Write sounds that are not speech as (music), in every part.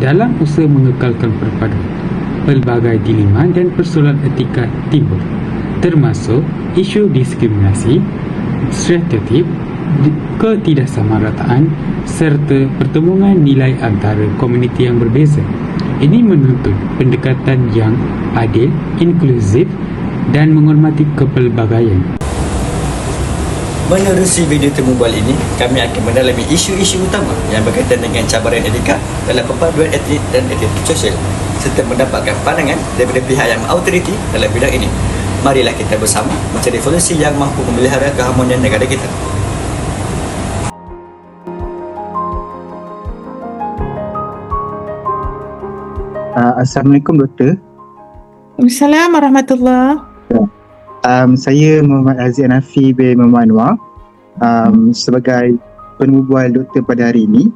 Dalam usaha mengekalkan perpaduan, pelbagai dilema dan persoalan etika timbul, termasuk isu diskriminasi, stereotip, ketidaksamarataan serta pertemuan nilai antara komuniti yang berbeza. Ini menuntut pendekatan yang adil, inklusif dan menghormati kepelbagaian. Menerusi video temu bual ini, kami akan mendalami isu-isu utama yang berkaitan dengan cabaran etika dalam perpaduan etnik dan identiti sosial serta mendapatkan pandangan daripada pihak yang autoriti dalam bidang ini. Marilah kita bersama mencari solusi yang mampu memelihara keharmonian negara kita. Uh, Assalamualaikum doktor. Assalamualaikum warahmatullahi Um, saya Muhammad Aziz Hanafi bin Muhammad Anwar um, sebagai penemu bual doktor pada hari ini.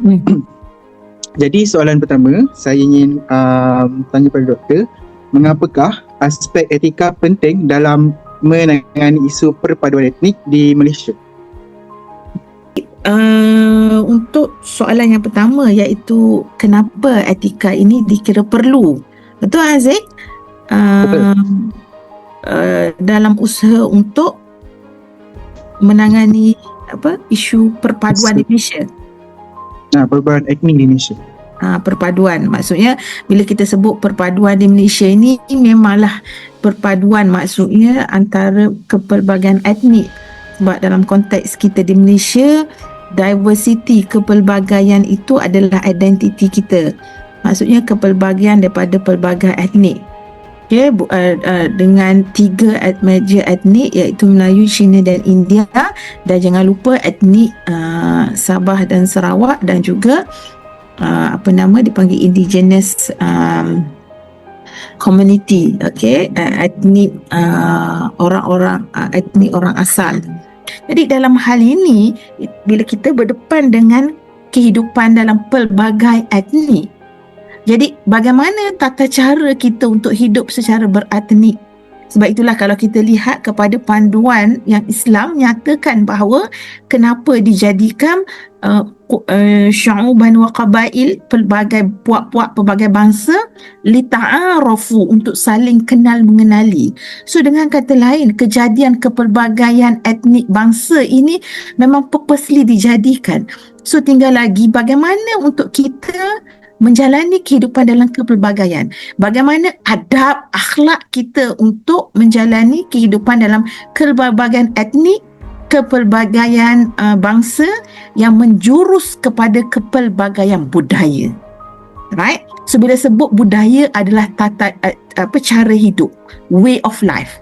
Hmm. (clears throat) Jadi soalan pertama saya ingin um, tanya pada doktor mengapakah aspek etika penting dalam menangani isu perpaduan etnik di Malaysia? Uh, untuk soalan yang pertama iaitu kenapa etika ini dikira perlu. Betul Aziz? Uh, uh, dalam usaha untuk menangani apa isu perpaduan di Malaysia. Nah, perpaduan etnik di Malaysia. Ha, perpaduan. Maksudnya bila kita sebut perpaduan di Malaysia ini memanglah perpaduan maksudnya antara kepelbagaian etnik sebab dalam konteks kita di Malaysia diversity kepelbagaian itu adalah identiti kita. Maksudnya kepelbagaian daripada pelbagai etnik Bu, uh, uh, dengan tiga major etnik iaitu Melayu, Cina dan India. Dan jangan lupa etnik uh, Sabah dan Sarawak dan juga uh, apa nama dipanggil indigenous um, community okay? Uh, etnik uh, orang-orang uh, etnik orang asal. Jadi dalam hal ini bila kita berdepan dengan kehidupan dalam pelbagai etnik jadi bagaimana tata cara kita untuk hidup secara beretnik sebab itulah kalau kita lihat kepada panduan yang Islam nyatakan bahawa kenapa dijadikan uh, uh, syu'uban wa qabail pelbagai puak-puak pelbagai bangsa li ta'arafu untuk saling kenal mengenali. So dengan kata lain kejadian kepelbagaian etnik bangsa ini memang purposely dijadikan. So tinggal lagi bagaimana untuk kita menjalani kehidupan dalam kepelbagaian. Bagaimana adab akhlak kita untuk menjalani kehidupan dalam kepelbagaian etnik kepelbagaian uh, bangsa yang menjurus kepada kepelbagaian budaya. Right? So bila sebut budaya adalah tata uh, apa cara hidup, way of life.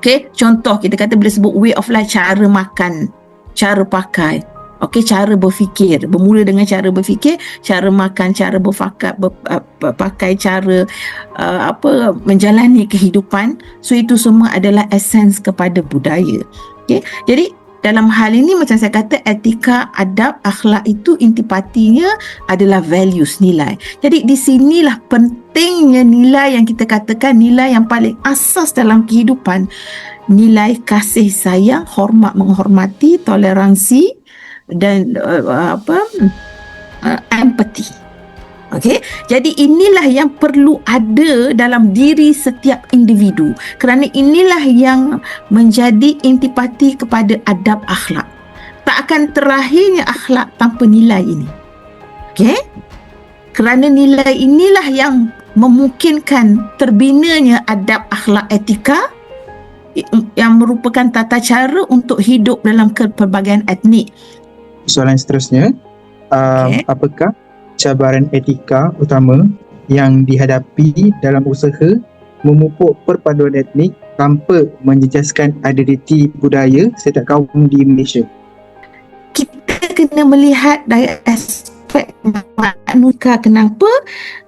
Okay, contoh kita kata bila sebut way of life cara makan, cara pakai, Okey, cara berfikir. Bermula dengan cara berfikir, cara makan, cara berfakat, ber, uh, pakai, cara uh, apa menjalani kehidupan. So itu semua adalah essence kepada budaya. Okey. Jadi dalam hal ini macam saya kata etika, adab, akhlak itu intipatinya adalah values, nilai. Jadi di sinilah pentingnya nilai yang kita katakan nilai yang paling asas dalam kehidupan. Nilai kasih sayang, hormat menghormati, toleransi dan uh, apa uh, empathy. Okey. Jadi inilah yang perlu ada dalam diri setiap individu. Kerana inilah yang menjadi intipati kepada adab akhlak. Tak akan terakhirnya akhlak tanpa nilai ini. Okey? Kerana nilai inilah yang memungkinkan terbinanya adab akhlak etika yang merupakan tata cara untuk hidup dalam kepelbagaian etnik Soalan seterusnya, um, Okey. apakah cabaran etika utama yang dihadapi dalam usaha memupuk perpaduan etnik tanpa menjejaskan identiti budaya setiap kaum di Malaysia? kita kena melihat dari aspek manusia kenapa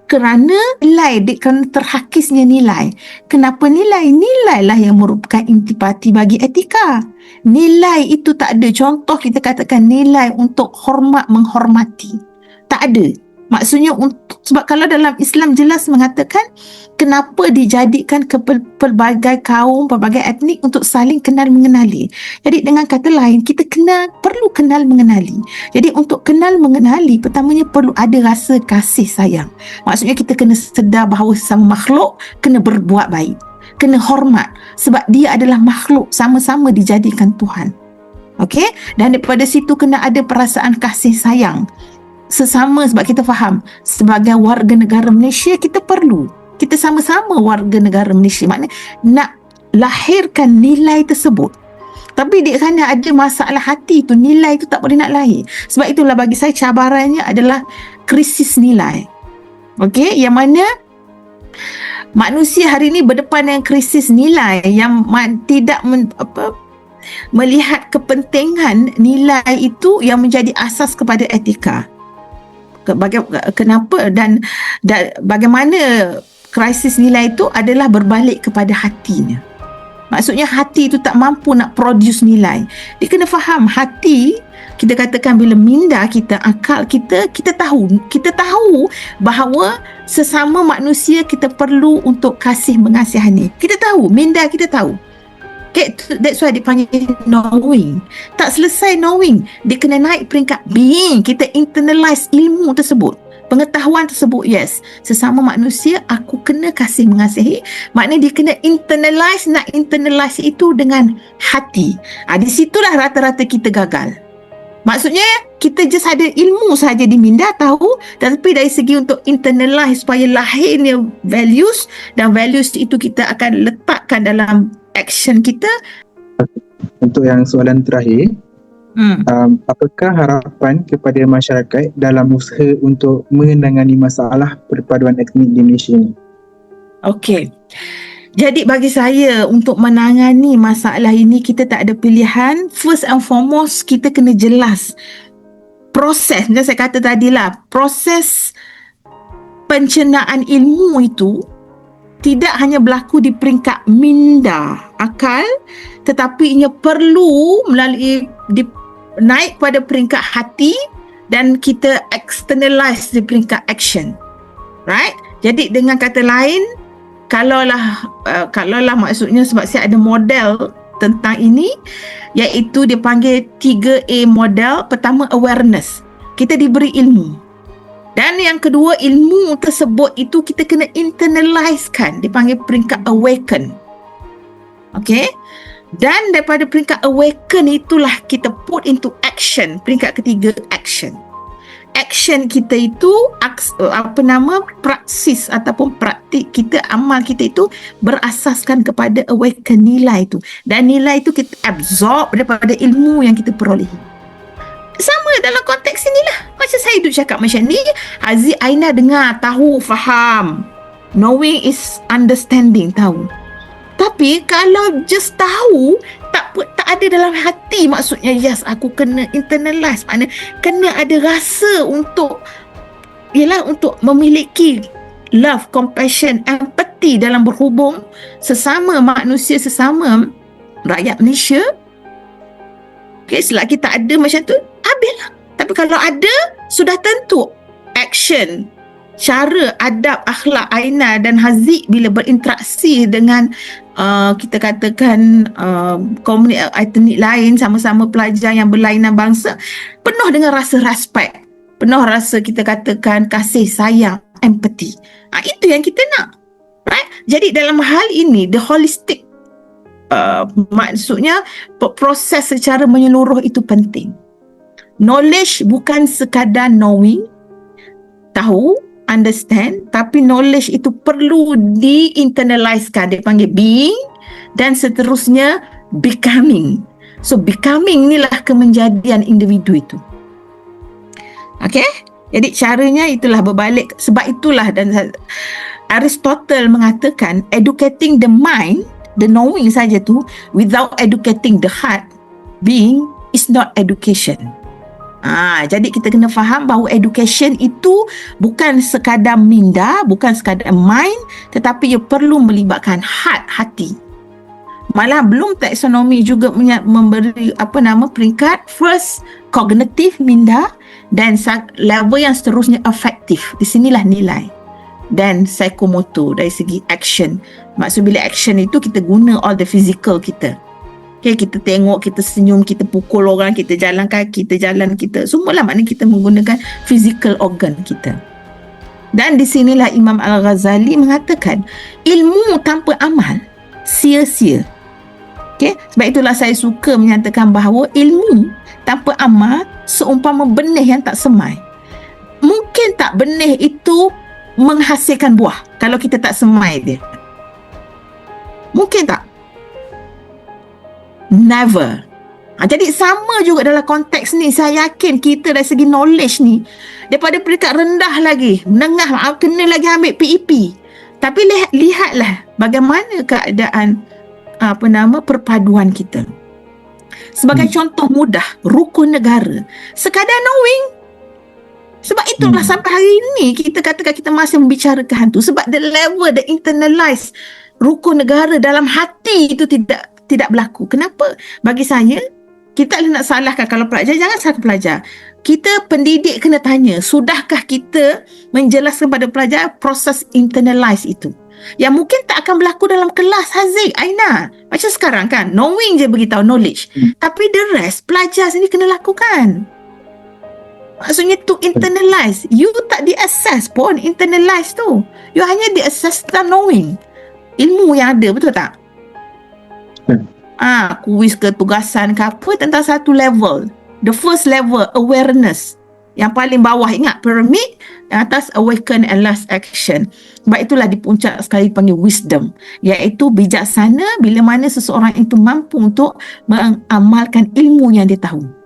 kerana nilai kerana terhakisnya nilai. Kenapa nilai? Nilai lah yang merupakan intipati bagi etika. Nilai itu tak ada. Contoh kita katakan nilai untuk hormat menghormati. Tak ada. Maksudnya untuk sebab kalau dalam Islam jelas mengatakan kenapa dijadikan ke pel- pelbagai kaum, pelbagai etnik untuk saling kenal mengenali. Jadi dengan kata lain kita kena perlu kenal mengenali. Jadi untuk kenal mengenali pertamanya perlu ada rasa kasih sayang. Maksudnya kita kena sedar bahawa sesama makhluk kena berbuat baik. Kena hormat sebab dia adalah makhluk sama-sama dijadikan Tuhan. Okey? Dan daripada situ kena ada perasaan kasih sayang sesama sebab kita faham sebagai warga negara Malaysia kita perlu. Kita sama-sama warga negara Malaysia. Maknanya nak lahirkan nilai tersebut. Tapi di sana ada masalah hati tu nilai tu tak boleh nak lahir. Sebab itulah bagi saya cabarannya adalah krisis nilai. Okey yang mana manusia hari ini berdepan dengan krisis nilai yang tidak men, apa melihat kepentingan nilai itu yang menjadi asas kepada etika baga- kenapa dan, dan bagaimana krisis nilai itu adalah berbalik kepada hatinya. Maksudnya hati itu tak mampu nak produce nilai. Dia kena faham hati kita katakan bila minda kita, akal kita, kita tahu, kita tahu bahawa sesama manusia kita perlu untuk kasih mengasihani. Kita tahu, minda kita tahu. Okay, that's why dipanggil knowing. Tak selesai knowing. Dia kena naik peringkat being. Kita internalize ilmu tersebut. Pengetahuan tersebut, yes. Sesama manusia, aku kena kasih mengasihi. Maknanya dia kena internalize, nak internalize itu dengan hati. Ha, di situlah rata-rata kita gagal. Maksudnya, kita just ada ilmu saja di minda tahu tapi dari segi untuk internalize supaya lahirnya values dan values itu kita akan letakkan dalam action kita Untuk yang soalan terakhir, hmm. um, apakah harapan kepada masyarakat dalam usaha untuk menangani masalah perpaduan etnik di Malaysia ini? Okey. Jadi bagi saya untuk menangani masalah ini kita tak ada pilihan. First and foremost kita kena jelas proses macam saya kata tadi lah proses pencernaan ilmu itu tidak hanya berlaku di peringkat minda akal tetapi ia perlu melalui di, naik pada peringkat hati dan kita externalize di peringkat action. Right? Jadi dengan kata lain kalaulah uh, kalaulah maksudnya sebab saya ada model tentang ini iaitu dia panggil 3A model. Pertama awareness. Kita diberi ilmu dan yang kedua ilmu tersebut itu kita kena internalizekan dipanggil peringkat awaken. Okay? Dan daripada peringkat awaken itulah kita put into action. Peringkat ketiga action. Action kita itu apa nama praksis ataupun praktik kita amal kita itu berasaskan kepada awaken nilai itu. Dan nilai itu kita absorb daripada ilmu yang kita peroleh. Sama dalam konteks inilah macam saya duduk cakap macam ni Haziq Aina dengar tahu faham knowing is understanding tahu tapi kalau just tahu tak tak ada dalam hati maksudnya yes aku kena internalize makna kena ada rasa untuk ialah untuk memiliki love, compassion, empathy dalam berhubung sesama manusia sesama rakyat Malaysia. Okay, selagi tak ada macam tu, habislah. Tapi kalau ada, sudah tentu action cara adab akhlak Aina dan Haziq bila berinteraksi dengan uh, kita katakan uh, komunitas etnik lain sama-sama pelajar yang berlainan bangsa penuh dengan rasa respect penuh rasa kita katakan kasih sayang empathy. Ha, itu yang kita nak right? Jadi dalam hal ini the holistic uh, maksudnya proses secara menyeluruh itu penting knowledge bukan sekadar knowing tahu understand tapi knowledge itu perlu di-internalizekan dia panggil being dan seterusnya becoming. So becoming inilah kemenjadian individu itu. Okay jadi caranya itulah berbalik. Sebab itulah dan Aristotle mengatakan educating the mind the knowing saja tu without educating the heart being is not education Ah, jadi kita kena faham bahawa education itu bukan sekadar minda, bukan sekadar mind, tetapi ia perlu melibatkan hat, hati. Malah belum taksonomi juga memberi apa nama peringkat first kognitif minda dan level yang seterusnya afektif. Di sinilah nilai dan psikomotor dari segi action. Maksud bila action itu kita guna all the physical kita. Okay, kita tengok, kita senyum, kita pukul orang, kita jalan kaki, kita jalan kita. Semualah maknanya kita menggunakan physical organ kita. Dan di sinilah Imam Al-Ghazali mengatakan ilmu tanpa amal sia-sia. Okay? Sebab itulah saya suka menyatakan bahawa ilmu tanpa amal seumpama benih yang tak semai. Mungkin tak benih itu menghasilkan buah kalau kita tak semai dia. Mungkin tak? Never. Ha, jadi sama juga dalam konteks ni saya yakin kita dari segi knowledge ni daripada peringkat rendah lagi menengah ah, kena lagi ambil PEP tapi lihat, lihatlah bagaimana keadaan apa nama perpaduan kita sebagai hmm. contoh mudah rukun negara sekadar knowing sebab itulah hmm. sampai hari ini kita katakan kita masih membicarakan tu sebab the level the internalized rukun negara dalam hati itu tidak tidak berlaku. Kenapa? Bagi saya, kita tak nak salahkan kalau pelajar, jangan salahkan pelajar. Kita pendidik kena tanya, sudahkah kita menjelaskan kepada pelajar proses internalize itu? Yang mungkin tak akan berlaku dalam kelas Haziq, Aina. Macam sekarang kan, knowing je beritahu knowledge. Hmm. Tapi the rest, pelajar sendiri kena lakukan. Maksudnya to internalize. You tak di-assess pun internalize tu. You hanya di-assess tentang knowing. Ilmu yang ada, betul tak? Ah, kuis ke tugasan ke apa tentang satu level. The first level awareness. Yang paling bawah ingat pyramid yang atas awaken and last action. Sebab itulah di puncak sekali panggil wisdom. Iaitu bijaksana bila mana seseorang itu mampu untuk mengamalkan ilmu yang dia tahu.